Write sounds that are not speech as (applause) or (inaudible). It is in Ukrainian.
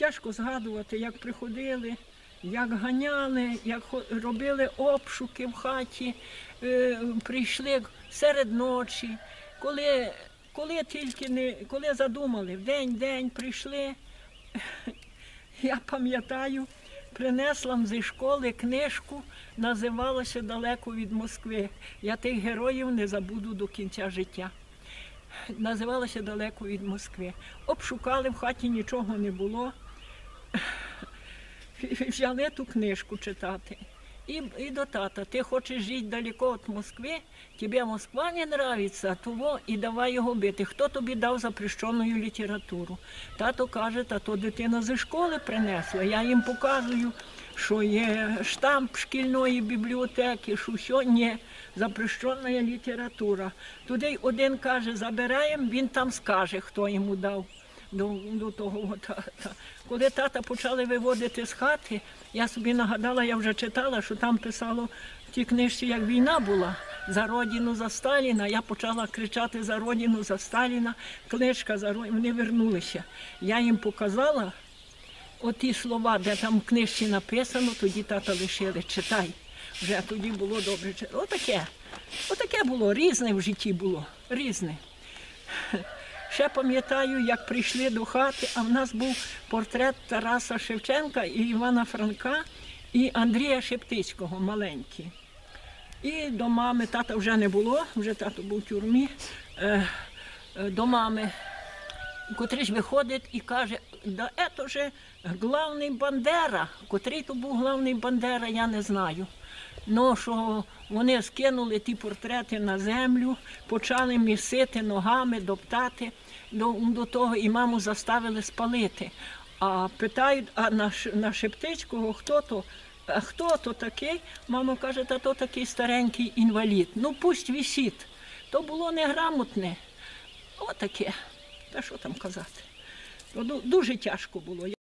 тяжко згадувати, як приходили, як ганяли, як робили обшуки в хаті, е, прийшли серед ночі, коли, коли тільки не коли задумали, в день день прийшли. (laughs) Я пам'ятаю, принесла зі школи книжку, називалася Далеко від Москви. Я тих героїв не забуду до кінця життя. Називалася Далеко від Москви. Обшукали в хаті, нічого не було. Взяли ту книжку читати. І, і до тата, ти хочеш жити далеко від Москви, тобі Москва не нравиться, того і давай його бити. Хто тобі дав запрещену літературу? Тато каже, та то дитина зі школи принесла. Я їм показую, що є штамп шкільної бібліотеки, що що ні, запрещена література. Туди один каже, забираємо, він там скаже, хто йому дав до, до того тата. Коли тата почали виводити з хати, я собі нагадала, я вже читала, що там писало в тій книжці, як війна була. За родину за Сталіна. Я почала кричати за родину за Сталіна. Книжка за родину. Вони вернулися. Я їм показала оті слова, де там в книжці написано, тоді тата лишили. Читай. Вже тоді було добре. Отаке. Отаке було, різне в житті було. Різне. Ще пам'ятаю, як прийшли до хати, а в нас був портрет Тараса Шевченка і Івана Франка і Андрія Шептицького маленький. І до мами тата вже не було, вже тато був в тюрмі. Е, е, до мами, котрий виходить і каже, да це же главний Бандера. Котрий то був главний Бандера, я не знаю. Ну, що вони скинули ті портрети на землю, почали місити ногами, доптати до, до того, і маму заставили спалити. А питають, а на, на Шептицького хто то? А хто то такий? Мама каже, та то такий старенький інвалід. Ну пусть висить. То було неграмотне. Отаке. Та що там казати? Дуже тяжко було.